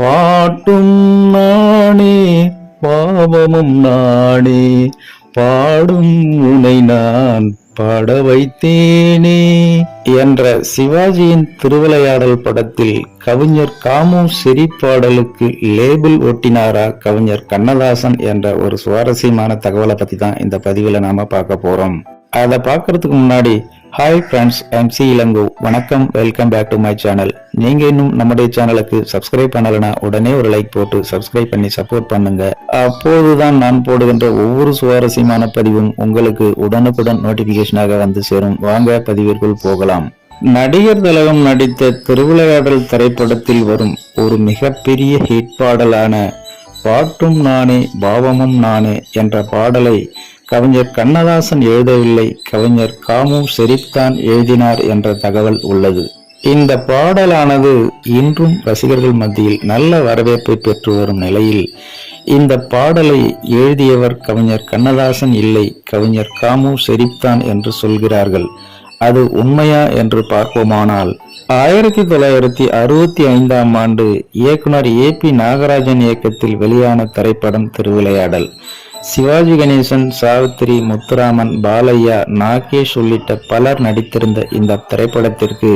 பாட்டும் நானே பாவமும் நானே பாடும் உனை நான் பாட வைத்தேனே. என்ற சிவாஜியின் திருவிளையாடல் படத்தில் கவிஞர் காமு சிரிப்பாடலுக்கு லேபிள் ஒட்டினாரா கவிஞர் கண்ணதாசன் என்ற ஒரு சுவாரஸ்யமான தகவலை பத்தி தான் இந்த பதிவுல நாம பார்க்க போறோம். அதை பார்க்கறதுக்கு முன்னாடி ஹாய் ஃப்ரெண்ட்ஸ் எம்சி இளங்கோ வணக்கம் welcome back to my channel நீங்கள் இன்னும் நம்முடைய சேனலுக்கு சப்ஸ்கிரைப் பண்ணலைன்னா உடனே ஒரு லைக் போட்டு சப்ஸ்கிரைப் பண்ணி சப்போர்ட் பண்ணுங்க. அப்போதுதான் நான் போடுகின்ற ஒவ்வொரு சுவாரஸ்யமான பதிவும் உங்களுக்கு உடனுக்குடன் நோட்டிபிகேஷனாக வந்து சேரும். வாங்க பதிவிற்குள் போகலாம். நடிகர் திலகம் நடித்த திருவிளையாடல் திரைப்படத்தில் வரும் ஒரு மிகப்பெரிய ஹிட் பாடலான பாட்டும் நானே பாவமும் நானே என்ற பாடலை கவிஞர் கண்ணதாசன் எழுதவில்லை. கவிஞர் காமு செரிப்தான் எழுதினார் என்ற தகவல் உள்ளது. இந்த பாடலானது இன்றும் ரசிகர்கள் மத்தியில் நல்ல வரவேற்பை பெற்று வரும் நிலையில் இந்த பாடலை எழுதியவர் கவிஞர் கண்ணதாசன் இல்லை. கவிஞர் காமு செரிப்தான் என்று சொல்கிறார்கள். அது உண்மையா என்று பார்ப்போமானால் ஆயிரத்தி தொள்ளாயிரத்தி அறுபத்தி ஐந்தாம் ஆண்டு இயக்குனர் ஏ பி நாகராஜன் இயக்கத்தில் வெளியான திரைப்படம் திருவிளையாடல். சிவாஜி கணேசன் சாவித்திரி முத்துராமன் பாலையா நாகேஷ் உள்ளிட்ட பலர் நடித்திருந்த இந்த திரைப்படத்திற்கு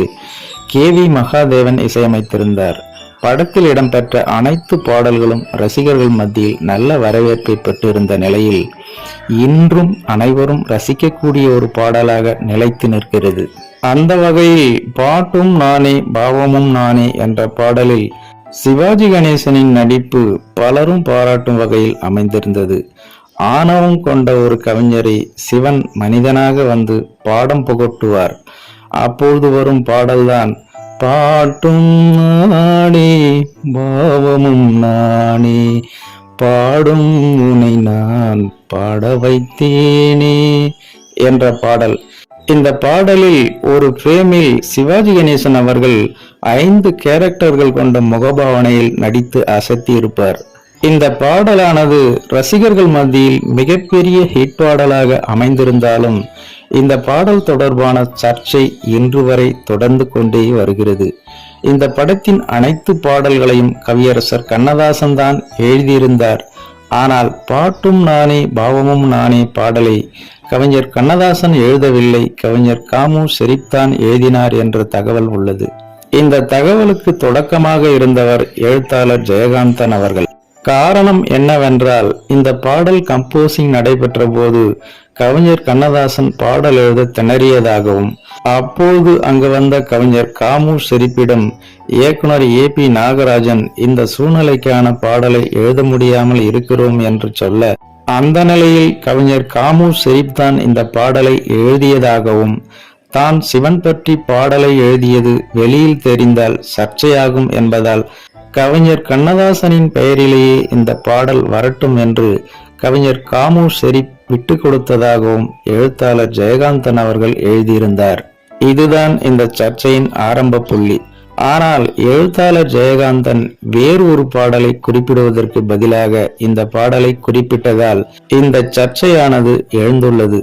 கே வி மகாதேவன் இசையமைத்திருந்தார். படத்தில் இடம்பெற்ற அனைத்து பாடல்களும் ரசிகர்கள் மத்தியில் நல்ல வரவேற்பை பெற்றிருந்த நிலையில் இன்றும் அனைவரும் ரசிக்கக்கூடிய ஒரு பாடலாக நிலைத்து நிற்கிறது. அந்த வகையில் பாட்டும் நானே பாவமும் நானே என்ற பாடலில் சிவாஜி கணேசனின் நடிப்பு பலரும் பாராட்டும் வகையில் அமைந்திருந்தது. ஆணவம் கொண்ட ஒரு கவிஞரை சிவன் மனிதனாக வந்து பாடம் புகட்டுவார். அப்பொழுது வரும் பாடல்தான் பாட்டும் நானே பாவமும் நானே பாடும் உனை நான் பாட வைத்தேனே என்ற பாடல். இந்த பாடலில் ஒரு ஃப்ரேமில் சிவாஜி கணேசன் அவர்கள் ஐந்து கேரக்டர்கள் கொண்ட முகபாவனையில் நடித்து அசத்தியிருப்பார். இந்த பாடலானது ரசிகர்கள் மத்தியில் மிகப்பெரிய ஹிட் பாடலாக அமைந்திருந்தாலும் இந்த பாடல் தொடர்பான சர்ச்சை இன்று வரை தொடர்ந்து கொண்டே வருகிறது. இந்த படத்தின் அனைத்து பாடல்களையும் கவியரசர் கண்ணதாசன் தான் எழுதியிருந்தார். ஆனால் பாட்டும் நானே பாவமும் நானே பாடலை கவிஞர் கண்ணதாசன் எழுதவில்லை கவிஞர் காமு ஷெரீப்தான் எழுதினார் என்ற தகவல் உள்ளது. இந்த தகவலுக்கு தொடக்கமாக இருந்தவர் எழுத்தாளர் ஜெயகாந்தன் அவர்கள். காரணம் என்னவென்றால் இந்த பாடல் கம்போசிங் நடைபெற்ற போது கவிஞர் கண்ணதாசன் பாடல் எழுத திணறியதாகவும் அப்போது அங்கு வந்த கவிஞர் காமு செரிப்பிடம் இயக்குனர் ஏ பி நாகராஜன் இந்த சூழ்நிலைக்கான பாடலை எழுத முடியாமல் இருக்கிறோம் என்று சொல்ல அந்த நிலையில் கவிஞர் காமு செரிப் தான் இந்த பாடலை எழுதியதாகவும் தான் சிவன் பற்றி பாடலை எழுதியது வெளியில் தெரிந்தால் சர்ச்சையாகும் என்பதால் கவிஞர் கண்ணதாசனின் பெயரிலேயே இந்த பாடல் வரட்டும் என்று கவிஞர் காமு ஷெரீப் விட்டு கொடுத்ததாகவும் எழுத்தாளர் ஜெயகாந்தன் அவர்கள் எழுதியிருந்தார். இதுதான் இந்த சர்ச்சையின் ஆரம்ப புள்ளி. ஆனால் எழுத்தாளர் ஜெயகாந்தன் வேறு ஒரு பாடலை குறிப்பிடுவதற்கு பதிலாக இந்த பாடலை குறிப்பிட்டதால் இந்த சர்ச்சையானது எழுந்துள்ளது.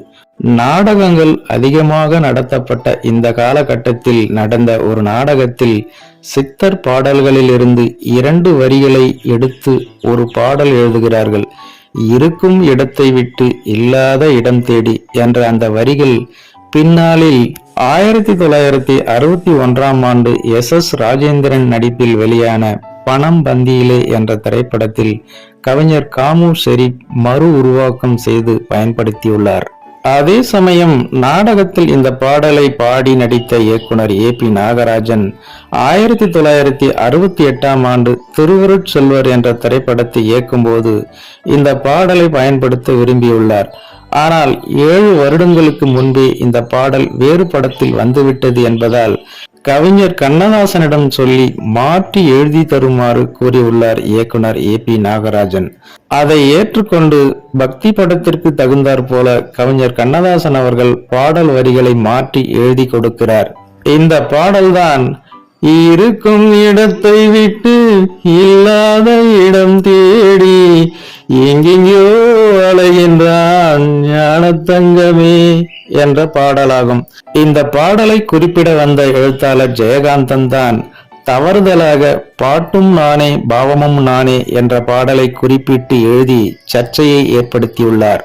நாடகங்கள் அதிகமாக நடத்தப்பட்ட இந்த காலகட்டத்தில் நடந்த ஒரு நாடகத்தில் சித்தர் பாடல்களிலிருந்து இரண்டு வரிகளை எடுத்து ஒரு பாடல் எழுதுகிறார்கள். இருக்கும் இடத்தை விட்டு இல்லாத இடம் தேடி என்ற அந்த வரிகள் பின்னாளில் ஆயிரத்தி தொள்ளாயிரத்தி அறுபத்தி ஒன்றாம் ஆண்டு எஸ் எஸ் ராஜேந்திரன் நடிப்பில் வெளியான பணம் பந்தியிலே என்ற திரைப்படத்தில் கவிஞர் காமு ஷெரீப் மறு உருவாக்கம் செய்து பயன்படுத்தியுள்ளார். அதே சமயம் நாடகத்தில் இந்த பாடலை பாடி நடித்த இயக்குனர் ஏ பி நாகராஜன் ஆயிரத்தி தொள்ளாயிரத்தி அறுபத்தி எட்டாம் ஆண்டு திருவருட்செல்வர் என்ற திரைப்படத்தை இயக்கும்போது இந்த பாடலை பயன்படுத்த விரும்பியுள்ளார். ஆனால் ஏழு வருடங்களுக்கு முன்பே இந்த பாடல் வேறு படத்தில் வந்துவிட்டது என்பதால் கவிஞர் கண்ணதாசனிடம் சொல்லி மாற்றி எழுதி தருமாறு கூறியுள்ளார் இயக்குனர் ஏ பி நாகராஜன். அதை ஏற்றுக்கொண்டு பக்தி படத்திற்கு தகுந்தாற் போல கவிஞர் கண்ணதாசன் அவர்கள் பாடல் வரிகளை மாற்றி எழுதி கொடுக்கிறார். இந்த பாடல்தான் இருக்கும் இடத்தை விட்டு இல்லாத இடம் தேடி எங்கெங்கோ அலைகின்றான் ஞானத்தங்கமே என்ற பாடலாகும். இந்த பாடலை குறிப்பிட வந்த எழுத்தாளர் ஜெயகாந்தன் தான் தவறுதலாக பாட்டும் நானே பாவமும் நானே என்ற பாடலை குறிப்பிட்டு எழுதி சர்ச்சையை ஏற்படுத்தியுள்ளார்.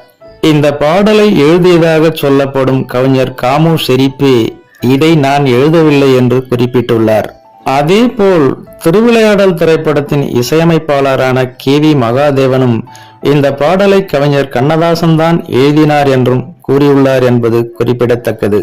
இந்த பாடலை எழுதியதாக சொல்லப்படும் கவிஞர் காமு ஷெரீப்பே இதை நான் எழுதவில்லை என்று குறிப்பிட்டுள்ளார். அதேபோல் திருவிளையாடல் திரைப்படத்தின் இசையமைப்பாளரான கே வி மகாதேவனும் இந்த பாடலை கவிஞர் கண்ணதாசன் தான் எழுதினார் என்றும் கூறியுள்ளார் என்பது குறிப்பிடத்தக்கது.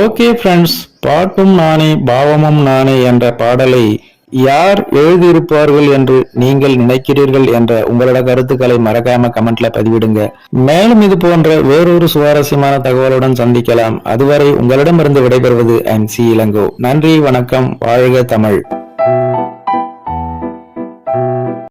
ஓகே ஃப்ரெண்ட்ஸ் பாட்டும் நானே பாவமும் நானே என்ற பாடலை யார் எழுதியிருப்பார்கள் என்று நீங்கள் நினைக்கிறீர்கள் என்ற உங்களோட கருத்துக்களை மறக்காம கமெண்ட்ல பதிவிடுங்க. மேலும் இது போன்ற வேறொரு சுவாரஸ்யமான தகவலுடன் சந்திக்கலாம். அதுவரை உங்களிடமிருந்து விடைபெறுவது அண்ட் சி இளங்கோ. நன்றி வணக்கம் வாழ்க தமிழ்.